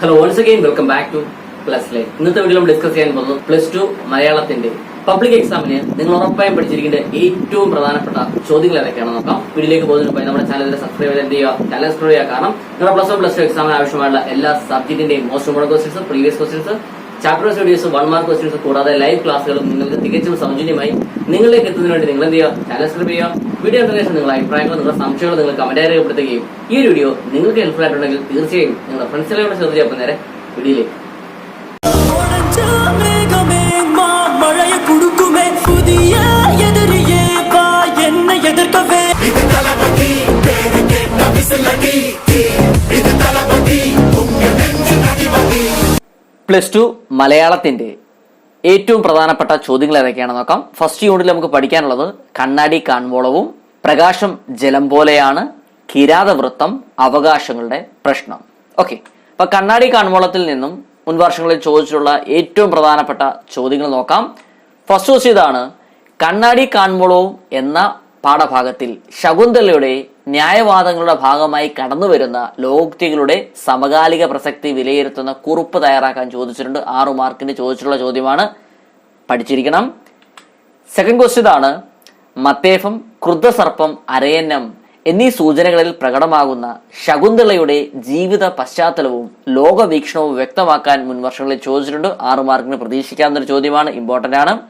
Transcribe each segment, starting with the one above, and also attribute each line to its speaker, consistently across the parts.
Speaker 1: Hello once again welcome back to plus line ഇന്നത്തെ video നമ്മൾ discuss ചെയ്യാൻ പോകുന്നത് പ്ലസ് ടു മലയാളത്തിന്റെ പബ്ലിക് എക്സാമിന് നിങ്ങൾ ഉറപ്പായും പഠിച്ചിരിക്കേണ്ട ഏറ്റവും പ്രധാനപ്പെട്ട ചോദ്യങ്ങൾ ഏതൊക്കെയാണെന്ന് നോക്കാം. വീഡിയോയിലേക്ക് പോകുന്നതിന് മുമ്പ് നമ്മുടെ ചാനലിന്റെ സബ്സ്ക്രൈബ് എന്ത് ചെയ്യുക? ചാനൽ സബ്സ്ക്രൈബ് ചെയ്യുക. കാരണം നിങ്ങളുടെ പ്ലസ് വൺ പ്ലസ് ടു എക്സാമിന് ആവശ്യമായുള്ള എല്ലാ സബ്ജക്റ്റിന്റെയും most important questions previous questions chapter videos one mark questions കൂടാതെ ലൈവ് ക്ലാസ്സുകളും നിങ്ങൾക്ക് തികച്ചും സൗജന്യമായി നിങ്ങളിലേക്ക് എത്തുന്നതിന് വേണ്ടി നിങ്ങൾ എന്ത് ചെയ്യുക? ചാനൽ സബ്സ്ക്രൈബ് ചെയ്യുക. വീഡിയോ ഇൻഫർമേഷൻ നിങ്ങളുടെ അഭിപ്രായങ്ങൾ നിങ്ങളുടെ സംശയങ്ങൾ നിങ്ങൾ കമന്റ് രേഖപ്പെടുത്തുകയും ഈ വീഡിയോ നിങ്ങൾക്ക് ഹെൽപ്ഫുൾ ആയിട്ടുണ്ടെങ്കിൽ തീർച്ചയായും നിങ്ങളുടെ ഫ്രണ്ട്സിലൂടെ അപ്പം നേരെ വീഡിയോയിലേക്ക് പ്ലസ് ടു മലയാളത്തിന്റെ ഏറ്റവും പ്രധാനപ്പെട്ട ചോദ്യങ്ങൾ ഏതൊക്കെയാണെന്ന് നോക്കാം. ഫസ്റ്റ് യൂണിറ്റിൽ നമുക്ക് പഠിക്കാനുള്ളത് കണ്ണാടി കാൺവോളവും പ്രകാശം ജലം പോലെയാണ് കിരാതവൃത്തം അവകാശങ്ങളുടെ പ്രശ്നം. ഓക്കെ അപ്പൊ കണ്ണാടി കാൺവോളത്തിൽ നിന്നും മുൻവർഷങ്ങളിൽ ചോദിച്ചിട്ടുള്ള ഏറ്റവും പ്രധാനപ്പെട്ട ചോദ്യങ്ങൾ നോക്കാം. ഫസ്റ്റ് ഇതാണ് കണ്ണാടി കാൺവോളവും എന്ന പാഠഭാഗത്തിൽ ശകുന്തളയുടെ ന്യായവാദങ്ങളുടെ ഭാഗമായി കടന്നുവരുന്ന ലോക്തികളുടെ സമകാലിക പ്രസക്തി വിലയിരുത്തുന്ന കുറിപ്പ് തയ്യാറാക്കാൻ ചോദിച്ചിട്ടുണ്ട്. ആറു മാർക്കിന് ചോദിച്ചിട്ടുള്ള ചോദ്യമാണ്. പഠിച്ചിരിക്കണം. സെക്കൻഡ് ക്വസ്റ്റ്യൻ ആണ് മത്തേഫം ക്രുദ്ധസർപ്പം അരയന്നം എന്നീ സൂചനകളിൽ പ്രകടമാകുന്ന ശകുന്തളയുടെ ജീവിത പശ്ചാത്തലവും ലോകവീക്ഷണവും വ്യക്തമാക്കാൻ മുൻവർഷങ്ങളിൽ ചോദിച്ചിട്ടുണ്ട്. ആറു മാർക്കിന് പ്രതീക്ഷിക്കാവുന്ന ഒരു ചോദ്യമാണ്. ഇമ്പോർട്ടന്റ് ആണ്.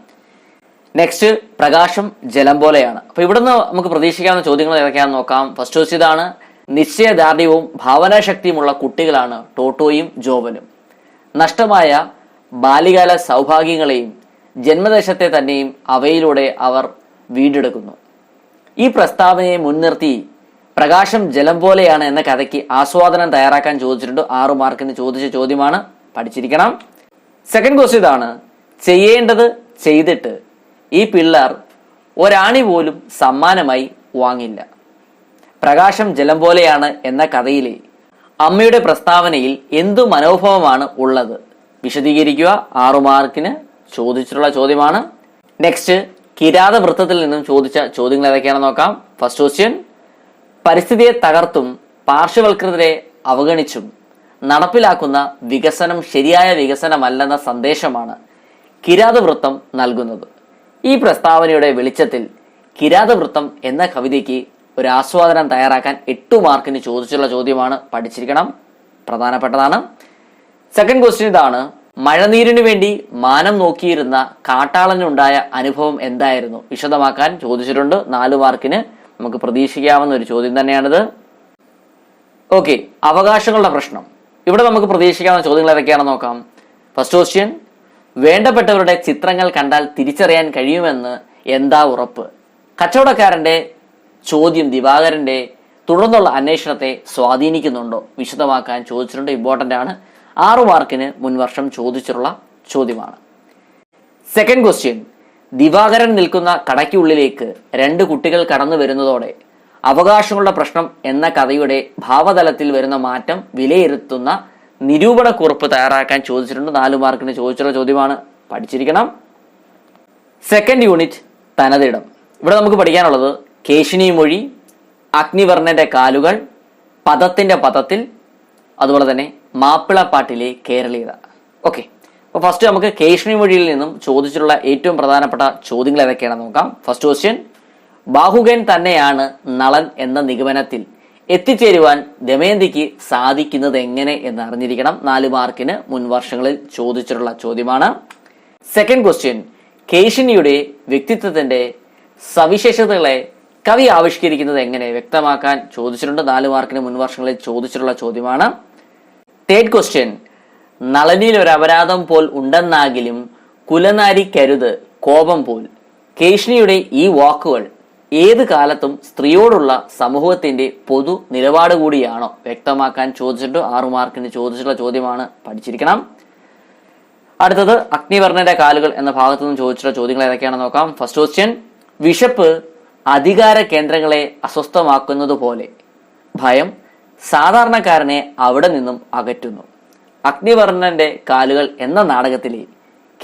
Speaker 1: നെക്സ്റ്റ് പ്രകാശം ജലം പോലെയാണ്. അപ്പൊ ഇവിടുന്ന് നമുക്ക് പ്രതീക്ഷിക്കാവുന്ന ചോദ്യങ്ങൾ ഏതൊക്കെയാണെന്ന് നോക്കാം. ഫസ്റ്റ് ക്വസ്റ്റ് ഇതാണ് നിശ്ചയദാർഢ്യവും ഭാവനാശക്തിയുമുള്ള കുട്ടികളാണ് ടോട്ടോയും ജോവനും നഷ്ടമായ ബാല്യകാല സൗഭാഗ്യങ്ങളെയും ജന്മദേശത്തെ തന്നെയും അവയിലൂടെ അവർ വീണ്ടെടുക്കുന്നു. ഈ പ്രസ്താവനയെ മുൻനിർത്തി പ്രകാശം ജലം പോലെയാണ് എന്ന കഥയ്ക്ക് ആസ്വാദനം തയ്യാറാക്കാൻ ചോദിച്ചിട്ടുണ്ട്. ആറു മാർക്കിന് ചോദിച്ച ചോദ്യമാണ്. പഠിച്ചിരിക്കണം. സെക്കൻഡ് ക്വസ്റ്റ്യൻ ഇതാണ് ചെയ്യേണ്ടത് ചെയ്തിട്ട് ഈ പിള്ളേർ ഒരാണി പോലും സമ്മാനമായി വാങ്ങില്ല. പ്രകാശം ജലം പോലെയാണ് എന്ന കഥയിലെ അമ്മയുടെ പ്രസ്താവനയിൽ എന്തു മനോഭാവമാണ് ഉള്ളത്? വിശദീകരിക്കുക. ആറു മാർക്കിന് ചോദിച്ചിട്ടുള്ള ചോദ്യമാണ്. നെക്സ്റ്റ് കിരാത വൃത്തത്തിൽ നിന്നും ചോദിച്ച ചോദ്യങ്ങൾ ഏതൊക്കെയാണെന്ന് നോക്കാം. ഫസ്റ്റ് ക്വസ്റ്റ്യൻ പരിസ്ഥിതിയെ തകർത്തും പാർശ്വവൽകൃതരെ അവഗണിച്ചും നടപ്പിലാക്കുന്ന വികസനം ശരിയായ വികസനമല്ലെന്ന സന്ദേശമാണ് കിരാതവൃത്തം നൽകുന്നത്. ഈ പ്രസ്താവനയുടെ വെളിച്ചത്തിൽ കിരാതവൃത്തം എന്ന കവിതയ്ക്ക് ഒരു ആസ്വാദനം തയ്യാറാക്കാൻ എട്ടു മാർക്കിന് ചോദിച്ചുള്ള ചോദ്യമാണ് പഠിച്ചിരിക്കണം. പ്രധാനപ്പെട്ടതാണ്. സെക്കൻഡ് ക്വസ്റ്റ്യൻ ഇതാണ്. മഴനീരിനു വേണ്ടി മാനം നോക്കിയിരുന്ന കാട്ടാളനുണ്ടായ അനുഭവം എന്തായിരുന്നു? വിശദമാക്കാൻ ചോദിച്ചിട്ടുണ്ട്. നാലു മാർക്കിന് നമുക്ക് പ്രതീക്ഷിക്കാവുന്ന ഒരു ചോദ്യം തന്നെയാണിത്. ഓക്കെ അവകാശങ്ങളുടെ പ്രശ്നം. ഇവിടെ നമുക്ക് പ്രതീക്ഷിക്കാവുന്ന ചോദ്യങ്ങൾ ഏതൊക്കെയാണെന്ന് നോക്കാം. ഫസ്റ്റ് ക്വസ്റ്റ്യൻ വേണ്ടപ്പെട്ടവരുടെ ചിത്രങ്ങൾ കണ്ടാൽ തിരിച്ചറിയാൻ കഴിയുമെന്ന് എന്താ ഉറപ്പ്? കച്ചവടക്കാരന്റെ ചോദ്യം ദിവാകരന്റെ തുടർന്നുള്ള അന്വേഷണത്തെ സ്വാധീനിക്കുന്നുണ്ടോ? വിശദമാക്കാൻ ചോദിച്ചിട്ടുണ്ട്. ഇമ്പോർട്ടന്റ് ആണ്. ആറു മാർക്കിന് മുൻവർഷം ചോദിച്ചിട്ടുള്ള ചോദ്യമാണ്. സെക്കൻഡ് ക്വസ്റ്റ്യൻ ദിവാകരൻ നിൽക്കുന്ന കടയ്ക്കുള്ളിലേക്ക് രണ്ട് കുട്ടികൾ കടന്നു വരുന്നതോടെ അവകാശങ്ങളുടെ പ്രശ്നം എന്ന കഥയുടെ ഭാവതലത്തിൽ വരുന്ന മാറ്റം വിലയിരുത്തുന്ന നിരൂപണ കുറിപ്പ് തയ്യാറാക്കാൻ ചോദിച്ചിട്ടുണ്ട്. നാലു മാർക്കിന് ചോദിച്ചിട്ടുള്ള ചോദ്യമാണ്. പഠിച്ചിരിക്കണം. സെക്കൻഡ് യൂണിറ്റ് തനതിടം. ഇവിടെ നമുക്ക് പഠിക്കാനുള്ളത് കേശിനി മൊഴി അഗ്നിവർണന്റെ കാലുകൾ പദത്തിന്റെ പദത്തിൽ അതുപോലെ തന്നെ മാപ്പിളപ്പാട്ടിലെ കേരളീയത. ഓക്കെ അപ്പോൾ ഫസ്റ്റ് നമുക്ക് കേശിനി മൊഴിയിൽ നിന്നും ചോദിച്ചിട്ടുള്ള ഏറ്റവും പ്രധാനപ്പെട്ട ചോദ്യങ്ങൾ ഏതൊക്കെയാണെന്ന് നോക്കാം. ഫസ്റ്റ് ക്വസ്റ്റ്യൻ ബാഹുകൻ തന്നെയാണ് നളൻ എന്ന നിഗമനത്തിൽ എത്തിച്ചേരുവാൻ ദമയന്തിക്ക് സാധിക്കുന്നത് എങ്ങനെ എന്ന് അറിഞ്ഞിരിക്കണം നാല് മാർക്കിന് മുൻ വർഷങ്ങളിൽ ചോദിച്ചിട്ടുള്ള ചോദ്യമാണ്. സെക്കൻഡ് ക്വസ്റ്റ്യൻ കേശിനിയുടെ വ്യക്തിത്വത്തിന്റെ സവിശേഷതകളെ കവി ആവിഷ്കരിക്കുന്നത് എങ്ങനെ വ്യക്തമാക്കാൻ ചോദിച്ചിട്ടുണ്ട്. നാല് മാർക്കിന് മുൻ വർഷങ്ങളിൽ ചോദിച്ചിട്ടുള്ള ചോദ്യമാണ്. തേർഡ് ക്വസ്റ്റ്യൻ നളനിയിൽ ഒരു അപരാധം പോൽ ഉണ്ടെന്നാകിലും കുലനാരി കരുത് കോപം പോൽ. കേശിനിയുടെ ഈ വാക്കുകൾ ഏത് കാലത്തും സ്ത്രീയോടുള്ള സമൂഹത്തിന്റെ പൊതു നിലപാട് കൂടിയാണോ വ്യക്തമാക്കാൻ ചോദിച്ചിട്ട് ആറു മാർക്കിന് ചോദിച്ചിട്ടുള്ള ചോദ്യമാണ് പഠിച്ചിരിക്കണം. അടുത്തത് അഗ്നിവർണന്റെ കാലുകൾ എന്ന ഭാഗത്തു നിന്ന് ചോദിച്ചിട്ടുള്ള ചോദ്യങ്ങൾ ഏതൊക്കെയാണെന്ന് നോക്കാം. ഫസ്റ്റ് ക്വസ്റ്റ്യൻ വിശപ്പ് അധികാര കേന്ദ്രങ്ങളെ അസ്വസ്ഥമാക്കുന്നത് പോലെ. ഭയം സാധാരണക്കാരനെ അവിടെ നിന്നും അകറ്റുന്നു. അഗ്നിവർണന്റെ കാലുകൾ എന്ന നാടകത്തിലെ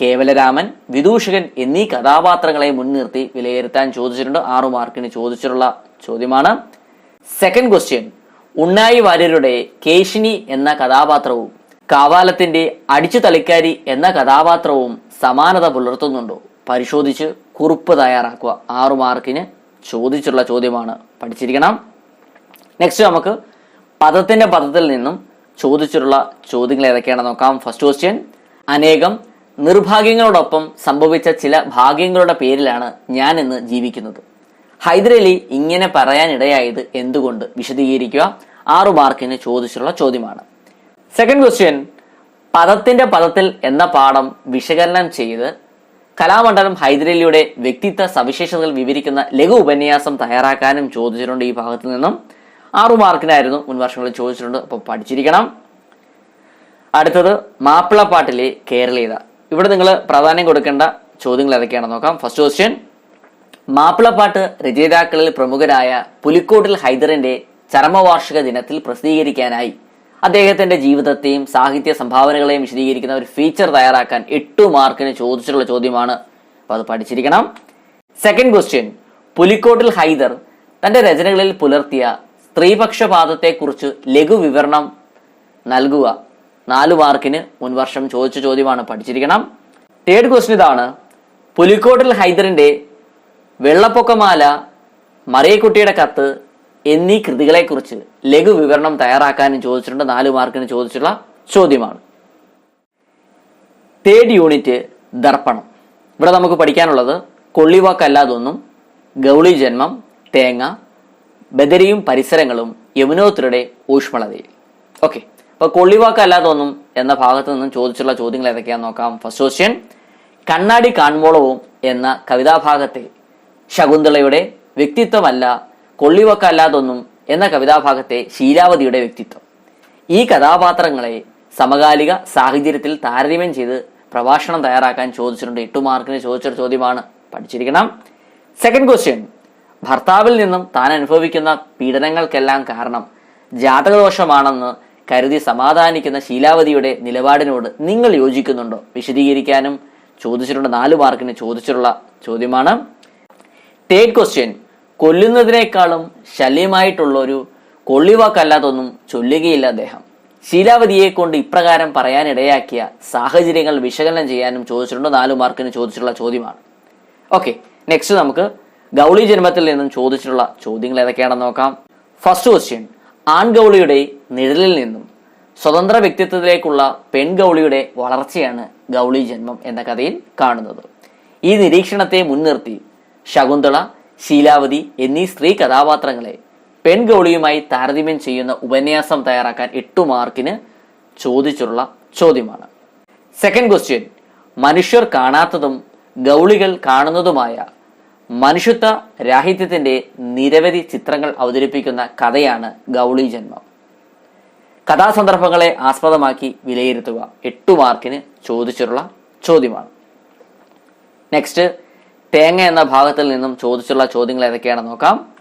Speaker 1: കേവലരാമൻ വിദൂഷകൻ എന്നീ കഥാപാത്രങ്ങളെ മുൻനിർത്തി വിലയിരുത്താൻ ചോദിച്ചിട്ടുണ്ട്. ആറു മാർക്കിന് ചോദിച്ചിട്ടുള്ള ചോദ്യമാണ്. സെക്കൻഡ് ക്വസ്റ്റ്യൻ ഉണ്ണായി വാര്യരുടെ കേശിനി എന്ന കഥാപാത്രവും കാവാലത്തിന്റെ അടിച്ചു തളിക്കാരി എന്ന കഥാപാത്രവും സമാനത പുലർത്തുന്നുണ്ടോ? പരിശോധിച്ച് കുറിപ്പ് തയ്യാറാക്കുക. ആറു മാർക്കിന് ചോദിച്ചുള്ള ചോദ്യമാണ്. പഠിച്ചിരിക്കണം. നെക്സ്റ്റ് നമുക്ക് പദത്തിന്റെ പദത്തിൽ നിന്നും ചോദിച്ചിട്ടുള്ള ചോദ്യങ്ങൾ ഏതൊക്കെയാണെന്ന് നോക്കാം. ഫസ്റ്റ് ക്വസ്റ്റ്യൻ അനേകം നിർഭാഗ്യങ്ങളോടൊപ്പം സംഭവിച്ച ചില ഭാഗ്യങ്ങളുടെ പേരിലാണ് ഞാൻ ഇന്ന് ജീവിക്കുന്നത്. ഹൈദരലി ഇങ്ങനെ പറയാനിടയായത് എന്തുകൊണ്ട്? വിശദീകരിക്കുക. ആറു മാർക്കിന് ചോദിച്ചിട്ടുള്ള ചോദ്യമാണ്. സെക്കൻഡ് ക്വസ്റ്റ്യൻ പദത്തിന്റെ പദത്തിൽ എന്ന പാഠം വിശകലനം ചെയ്ത് കലാമണ്ഡലം ഹൈദരലിയുടെ വ്യക്തിത്വ സവിശേഷതകൾ വിവരിക്കുന്ന ലഘു ഉപന്യാസം തയ്യാറാക്കാനും ചോദിച്ചിട്ടുണ്ട് ഈ ഭാഗത്ത് നിന്നും. ആറു മാർക്കിനായിരുന്നു മുൻ വർഷങ്ങളിൽ ചോദിച്ചിട്ടുണ്ട്. അപ്പോൾ പഠിച്ചിരിക്കണം. അടുത്തത് മാപ്പിളപ്പാട്ടിലെ കേരളീയത. ഇവിടെ നിങ്ങൾ പ്രാധാന്യം കൊടുക്കേണ്ട ചോദ്യങ്ങൾ ഏതൊക്കെയാണെന്ന് നോക്കാം. ഫസ്റ്റ് ക്വസ്റ്റ്യൻ മാപ്പിളപ്പാട്ട് രചയിതാക്കളിൽ പ്രമുഖരായ പുലിക്കോട്ടിൽ ഹൈദറിന്റെ ചരമവാർഷിക ദിനത്തിൽ പ്രസിദ്ധീകരിക്കാനായി അദ്ദേഹത്തിന്റെ ജീവിതത്തെയും സാഹിത്യ സംഭാവനകളെയും വിശദീകരിക്കുന്ന ഒരു ഫീച്ചർ തയ്യാറാക്കാൻ എട്ടു മാർക്കിന് ചോദിച്ചിട്ടുള്ള ചോദ്യമാണ്. അപ്പൊ അത് പഠിച്ചിരിക്കണം. സെക്കൻഡ് ക്വസ്റ്റ്യൻ പുലിക്കോട്ടിൽ ഹൈദർ തന്റെ രചനകളിൽ പുലർത്തിയ സ്ത്രീപക്ഷപാതത്തെക്കുറിച്ച് ലഘു വിവരണം നൽകുക. നാലു മാർക്കിന് മുൻവർഷം ചോദിച്ച ചോദ്യമാണ് പഠിച്ചിരിക്കണം. തേർഡ് ക്വസ്റ്റ്യൻ ഇതാണ്. പുലിക്കോട്ടിൽ ഹൈദറിന്റെ വെള്ളപ്പൊക്കമാല മറിയക്കുട്ടിയുടെ കത്ത് എന്നീ കൃതികളെക്കുറിച്ച് ലഘു വിവരണം തയ്യാറാക്കാനും ചോദിച്ചിട്ടുണ്ട്. നാല് മാർക്കിന് ചോദിച്ചിട്ടുള്ള ചോദ്യമാണ്. തേർഡ് യൂണിറ്റ് ദർപ്പണം. ഇവിടെ നമുക്ക് പഠിക്കാനുള്ളത് കൊള്ളിവാക്കല്ലാതൊന്നും ഗൗളി ജന്മം തേങ്ങ ബദരിയും പരിസരങ്ങളും യമുനോത്രയുടെ ഊഷ്മളതയിൽ. ഓക്കെ അപ്പൊ കൊള്ളിവാക്കല്ലാതൊന്നും എന്ന ഭാഗത്ത് നിന്നും ചോദിച്ചുള്ള ചോദ്യങ്ങൾ ഏതൊക്കെയാന്ന് നോക്കാം. ഫസ്റ്റ് ക്വസ്റ്റ്യൻ കണ്ണാടി കാൺമോളവും എന്ന കവിതാഭാഗത്തെ ശകുന്തളയുടെ വ്യക്തിത്വമല്ല കൊള്ളിവക്കല്ലാതൊന്നും എന്ന കവിതാഭാഗത്തെ ശീലാവതിയുടെ വ്യക്തിത്വം. ഈ കഥാപാത്രങ്ങളെ സമകാലിക സാഹചര്യത്തിൽ താരതമ്യം ചെയ്ത് പ്രഭാഷണം തയ്യാറാക്കാൻ ചോദിച്ചിട്ടുണ്ട്. എട്ടു മാർക്കിന് ചോദിച്ചൊരു ചോദ്യമാണ്. പഠിച്ചിരിക്കണം. സെക്കൻഡ് ക്വസ്റ്റ്യൻ ഭർത്താവിൽ നിന്നും താൻ അനുഭവിക്കുന്ന പീഡനങ്ങൾക്കെല്ലാം കാരണം ജാതകദോഷമാണെന്ന് കരുതി സമാധാനിക്കുന്ന ശീലാവതിയുടെ നിലപാടിനോട് നിങ്ങൾ യോജിക്കുന്നുണ്ടോ? വിശദീകരിക്കാനും ചോദിച്ചിട്ടുള്ള നാല് മാർക്കിന് ചോദിച്ചിട്ടുള്ള ചോദ്യമാണ്. തേർഡ് ക്വസ്റ്റ്യൻ കൊല്ലുന്നതിനേക്കാളും ശല്യമായിട്ടുള്ള ഒരു കൊള്ളിവാക്കല്ലാതൊന്നും ചൊല്ലുകയില്ല അദ്ദേഹം. ശീലാവതിയെ കൊണ്ട് ഇപ്രകാരം പറയാനിടയാക്കിയ സാഹചര്യങ്ങൾ വിശകലനം ചെയ്യാനും ചോദിച്ചിട്ടുണ്ട്. നാലു മാർക്കിന് ചോദിച്ചിട്ടുള്ള ചോദ്യമാണ്. ഓക്കെ നെക്സ്റ്റ് നമുക്ക് ഗൗളി ജന്മത്തിൽ നിന്നും ചോദിച്ചിട്ടുള്ള ചോദ്യങ്ങൾ ഏതൊക്കെയാണെന്ന് നോക്കാം. ഫസ്റ്റ് ക്വസ്റ്റ്യൻ ആൺഗൗളിയുടെ നിഴലിൽ നിന്നും സ്വതന്ത്ര വ്യക്തിത്വത്തിലേക്കുള്ള പെൺഗൗളിയുടെ വളർച്ചയാണ് ഗൗളി ജന്മം എന്ന കഥയിൽ കാണുന്നത്. ഈ നിരീക്ഷണത്തെ മുൻനിർത്തി ശകുന്തള ശീലാവതി എന്നീ സ്ത്രീ കഥാപാത്രങ്ങളെ പെൺഗൗളിയുമായി താരതമ്യം ചെയ്യുന്ന ഉപന്യാസം തയ്യാറാക്കാൻ എട്ടു മാർക്കിന് ചോദിച്ചുള്ള ചോദ്യമാണ്. സെക്കൻഡ് ക്വസ്റ്റ്യൻ മനുഷ്യർ കാണാത്തതും ഗൗളികൾ കാണുന്നതുമായ മനുഷ്യത്വ രാഹിത്യത്തിന്റെ നിരവധി ചിത്രങ്ങൾ അവതരിപ്പിക്കുന്ന കഥയാണ് ഗൗളി ജന്മം. കഥാസന്ദർഭങ്ങളെ ആസ്പദമാക്കി വിലയിരുത്തുക എട്ടു മാർക്കിന് ചോദിച്ചിട്ടുള്ള ചോദ്യമാണ്. നെക്സ്റ്റ് തേങ്ങ എന്ന ഭാഗത്തിൽ നിന്നും ചോദിച്ചുള്ള ചോദ്യങ്ങൾ ഏതൊക്കെയാണെന്ന് നോക്കാം.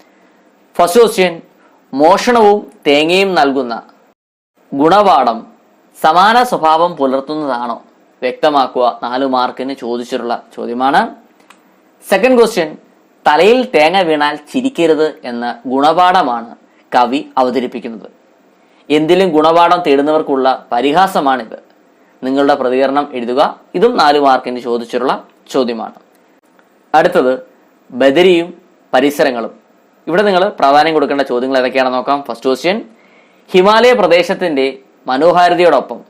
Speaker 1: ഫസ്റ്റ് ക്വസ്റ്റ്യൻ മോഷണവും തേങ്ങയും നൽകുന്ന ഗുണപാഠം സമാന സ്വഭാവം പുലർത്തുന്നതാണോ? വ്യക്തമാക്കുക നാലു മാർക്കിന് ചോദിച്ചിട്ടുള്ള ചോദ്യമാണ്. സെക്കൻഡ് ക്വസ്റ്റ്യൻ തലയിൽ തേങ്ങ വീണാൽ ചിരിക്കരുത് എന്ന ഗുണപാഠമാണ് കവി അവതരിപ്പിക്കുന്നത്. എന്തിലും ഗുണപാഠം തേടുന്നവർക്കുള്ള പരിഹാസമാണിത്. നിങ്ങളുടെ പ്രതികരണം എഴുതുക. ഇതും നാല് മാർക്കിന് ചോദിച്ചിട്ടുള്ള ചോദ്യമാണ്. അടുത്തത് ബദരിയും പരിസരങ്ങളും. ഇവിടെ നിങ്ങൾ പ്രാധാന്യം കൊടുക്കേണ്ട ചോദ്യങ്ങൾ ഏതൊക്കെയാണെന്ന് നോക്കാം. ഫസ്റ്റ് ക്വസ്റ്റ്യൻ ഹിമാലയ പ്രദേശത്തിന്റെ മനോഹാരിതയോടൊപ്പം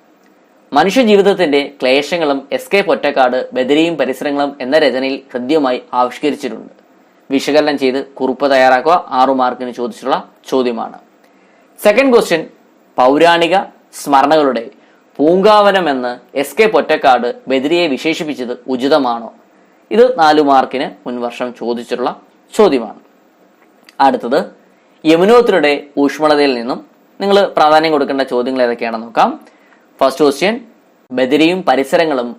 Speaker 1: മനുഷ്യജീവിതത്തിന്റെ ക്ലേശങ്ങളും എസ് കെ പൊറ്റക്കാട് ബദരിയും പരിസരങ്ങളും എന്ന രചനയിൽ ഹൃദ്യമായി ആവിഷ്കരിച്ചിട്ടുണ്ട്. വിശകലനം ചെയ്ത് കുറിപ്പ് തയ്യാറാക്കുക. ആറു മാർക്കിന് ചോദിച്ചിട്ടുള്ള ചോദ്യമാണ്. സെക്കൻഡ് ക്വസ്റ്റ്യൻ പൗരാണിക സ്മരണകളുടെ പൂങ്കാവനം എന്ന് എസ് കെ പൊറ്റക്കാട് ബദിരിയെ വിശേഷിപ്പിച്ചത് ഉചിതമാണോ? ഇത് നാലു മാർക്കിന് മുൻവർഷം ചോദിച്ചിട്ടുള്ള ചോദ്യമാണ്. അടുത്തത് യമുനോത്രയുടെ ഊഷ്മളതയിൽ നിന്നും നിങ്ങൾ പ്രാധാന്യം കൊടുക്കേണ്ട ചോദ്യങ്ങൾ ഏതൊക്കെയാണെന്ന് നോക്കാം. ഫസ്റ്റ് ക്വസ്റ്റ്യൻ ബദിരിയും പരിസരങ്ങളും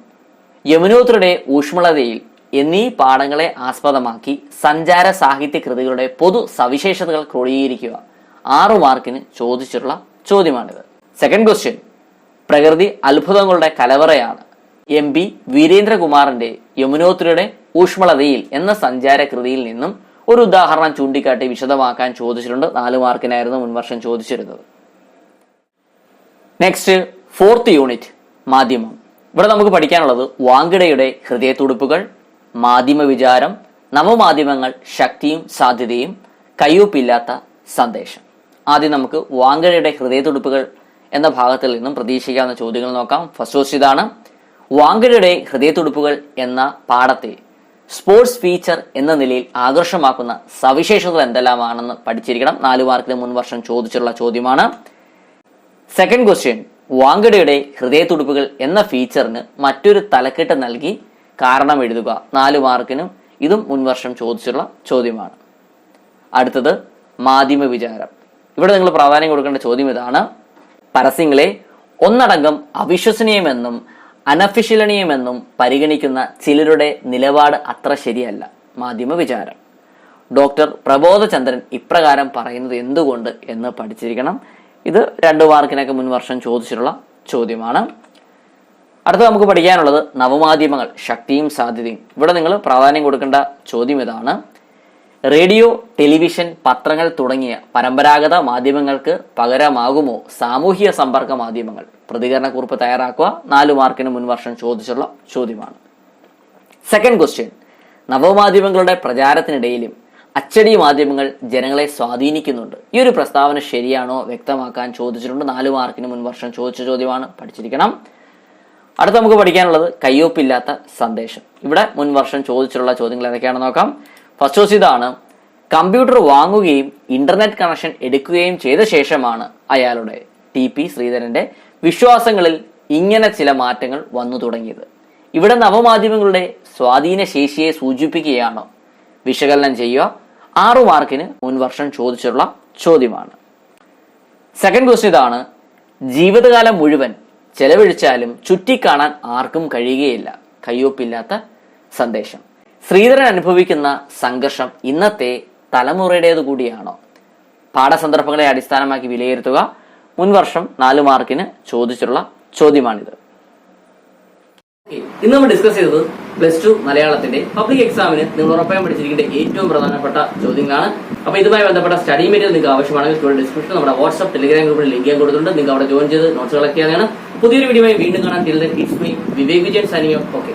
Speaker 1: യമുനോത്രയുടെ ഊഷ്മളതയിൽ എന്നീ പാഠങ്ങളെ ആസ്പദമാക്കി സഞ്ചാര സാഹിത്യ കൃതികളുടെ പൊതു സവിശേഷതകൾ ക്രോഡീകരിക്കുക. ആറു മാർക്കിന് ചോദിച്ചിട്ടുള്ള ചോദ്യമാണിത്. സെക്കൻഡ് ക്വസ്റ്റ്യൻ പ്രകൃതി അത്ഭുതങ്ങളുടെ കലവറയാണ്. എം പി വീരേന്ദ്രകുമാറിന്റെ യമുനോത്രിയുടെ ഊഷ്മളതയിൽ എന്ന സഞ്ചാര കൃതിയിൽ നിന്നും ഒരു ഉദാഹരണം ചൂണ്ടിക്കാട്ടി വിശദമാക്കാൻ ചോദിച്ചിട്ടുണ്ട്. നാല് മാർക്കിനായിരുന്നു മുൻവർഷം ചോദിച്ചിരുന്നത്. നെക്സ്റ്റ് ഫോർത്ത് യൂണിറ്റ് മാധ്യമം. ഇവിടെ നമുക്ക് പഠിക്കാനുള്ളത് വാങ്കിടയുടെ ഹൃദയത്തുടുപ്പുകൾ മാധ്യമ വിചാരം നവമാധ്യമങ്ങൾ ശക്തിയും സാധ്യതയും കയ്യൊപ്പില്ലാത്ത സന്ദേശം. ആദ്യം നമുക്ക് വാങ്കിടയുടെ ഹൃദയത്തുടുപ്പുകൾ എന്ന ഭാഗത്തിൽ നിന്നും പ്രതീക്ഷിക്കാവുന്ന ചോദ്യങ്ങൾ നോക്കാം. ഫസ്റ്റ് ക്വസ്റ്റ് ഇതാണ്. വാങ്കിടയുടെ ഹൃദയത്തുടുപ്പുകൾ എന്ന പാഠത്തെ സ്പോർട്സ് ഫീച്ചർ എന്ന നിലയിൽ ആകർഷമാക്കുന്ന സവിശേഷതകൾ എന്തെല്ലാമാണെന്ന് പഠിച്ചിരിക്കണം. നാലു മാർക്കിന് മുൻ വർഷം ചോദിച്ചിട്ടുള്ള ചോദ്യമാണ്. സെക്കൻഡ് ക്വസ്റ്റ്യൻ വാങ്കഡയുടെ ഹൃദയത്തുടിപ്പുകൾ എന്ന ഫീച്ചറിന് മറ്റൊരു തലക്കെട്ട് നൽകി കാരണം എഴുതുക. നാല് മാർക്കിനും ഇതും മുൻവർഷം ചോദിച്ചുള്ള ചോദ്യമാണ്. അടുത്തത് മാധ്യമ വിചാരം. ഇവിടെ നിങ്ങൾ പ്രാധാന്യം കൊടുക്കേണ്ട ചോദ്യം ഇതാണ്. പരസ്യങ്ങളെ ഒന്നടങ്കം അവിശ്വസനീയമെന്നും അനഫിഷ്യലനീയമെന്നും പരിഗണിക്കുന്ന ചിലരുടെ നിലപാട് അത്ര ശരിയല്ല. മാധ്യമ വിചാരം. ഡോക്ടർ പ്രബോധചന്ദ്രൻ ഇപ്രകാരം പറയുന്നത് എന്തുകൊണ്ട് എന്ന് പഠിച്ചിരിക്കണം. ഇത് രണ്ട് മാർക്കിനൊക്കെ മുൻവർഷം ചോദിച്ചിട്ടുള്ള ചോദ്യമാണ്. അടുത്ത നമുക്ക് പഠിക്കാനുള്ളത് നവമാധ്യമങ്ങൾ ശക്തിയും സാധ്യതയും. ഇവിടെ നിങ്ങൾ പ്രാധാന്യം കൊടുക്കേണ്ട ചോദ്യം ഇതാണ്. റേഡിയോ ടെലിവിഷൻ പത്രങ്ങൾ തുടങ്ങിയ പരമ്പരാഗത മാധ്യമങ്ങൾക്ക് പകരമാകുമോ? സാമൂഹിക സമ്പർക്ക മാധ്യമങ്ങൾ. പ്രതികരണ പ്രതികരണക്കുറിപ്പ് തയ്യാറാക്കുക. നാല് മാർക്കിന് മുൻവർഷം ചോദിച്ചുള്ള ചോദ്യമാണ്. സെക്കൻഡ് ക്വസ്റ്റ്യൻ നവമാധ്യമങ്ങളുടെ പ്രചാരത്തിനിടയിലും അച്ചടി മാധ്യമങ്ങൾ ജനങ്ങളെ സ്വാധീനിക്കുന്നുണ്ട്. ഈ ഒരു പ്രസ്താവന ശരിയാണോ? വ്യക്തമാക്കാൻ ചോദിച്ചിട്ടുണ്ട്. നാല് മാർക്കിന് മുൻവർഷം ചോദിച്ച ചോദ്യമാണ്. പഠിച്ചിരിക്കണം. അടുത്ത നമുക്ക് പഠിക്കാനുള്ളത് കയ്യൊപ്പില്ലാത്ത സന്ദേശം. ഇവിടെ മുൻ വർഷം ചോദിച്ചിട്ടുള്ള ചോദ്യങ്ങൾ ഏതൊക്കെയാണെന്ന് നോക്കാം. ഫസ്റ്റ് ചോദിച്ചത് ഇതാണ് കമ്പ്യൂട്ടർ വാങ്ങുകയും ഇന്റർനെറ്റ് കണക്ഷൻ എടുക്കുകയും ചെയ്ത ശേഷമാണ് അയാളുടെ ടി പി ശ്രീധരന്റെ വിശ്വാസങ്ങളിൽ ഇങ്ങനെ ചില മാറ്റങ്ങൾ വന്നു തുടങ്ങിയത്. ഇവിടെ നവമാധ്യമങ്ങളുടെ സ്വാധീന ശേഷിയെ സൂചിപ്പിക്കുകയാണോ? വിശകലനം ചെയ്യുക. ആറു മാർക്കിന് മുൻ വർഷം ചോദിച്ചിട്ടുള്ള ചോദ്യമാണ്. സെക്കൻഡ് ക്വസ്റ്റ്യൻ ഇതാണ് ജീവിതകാലം മുഴുവൻ ചെലവഴിച്ചാലും ചുറ്റിക്കാണാൻ ആർക്കും കഴിയുകയില്ല. കയ്യൊപ്പില്ലാത്ത സന്ദേശം. ശ്രീധരൻ അനുഭവിക്കുന്ന സംഘർഷം ഇന്നത്തെ തലമുറയുടേത് കൂടിയാണോ? പാഠസന്ദർഭങ്ങളെ അടിസ്ഥാനമാക്കി വിലയിരുത്തുക. മുൻവർഷം നാലു മാർക്കിന് ചോദിച്ചിട്ടുള്ള ചോദ്യമാണിത്. ഇന്ന് നമ്മൾ ഡിസ്കസ് ചെയ്തത് പ്ലസ് ടു മലയാളത്തിന്റെ പബ്ലിക് എക്സാമിന് നിങ്ങൾ ഉറപ്പായും പഠിച്ചിരിക്കേണ്ട ഏറ്റവും പ്രധാനപ്പെട്ട ചോദ്യങ്ങളാണ്. അപ്പോൾ ഇതുമായി ബന്ധപ്പെട്ട സ്റ്റഡി മെറ്റീരിയൽ നിങ്ങൾക്ക് ആവശ്യമാണെങ്കിൽ ഡിസ്ക്രിപ്ഷൻ നമ്മുടെ വാട്സ്ആപ്പ് ടെലിഗ്രാം ഗ്രൂപ്പിൽ ലിങ്ക് ഞാൻ കൊടുത്തിട്ടുണ്ട്. നിങ്ങൾക്ക് അവിടെ ജോയിൻ ചെയ്ത് നോട്ട്സ് കളക്ട് ചെയ്യാനാണ് പുതിയൊരു വീഡിയോയും വീണ്ടും കാണാൻ ഇറ്റ്സ് മീ വിവേക് വിജയൻ സനിയോ ഓക്കെ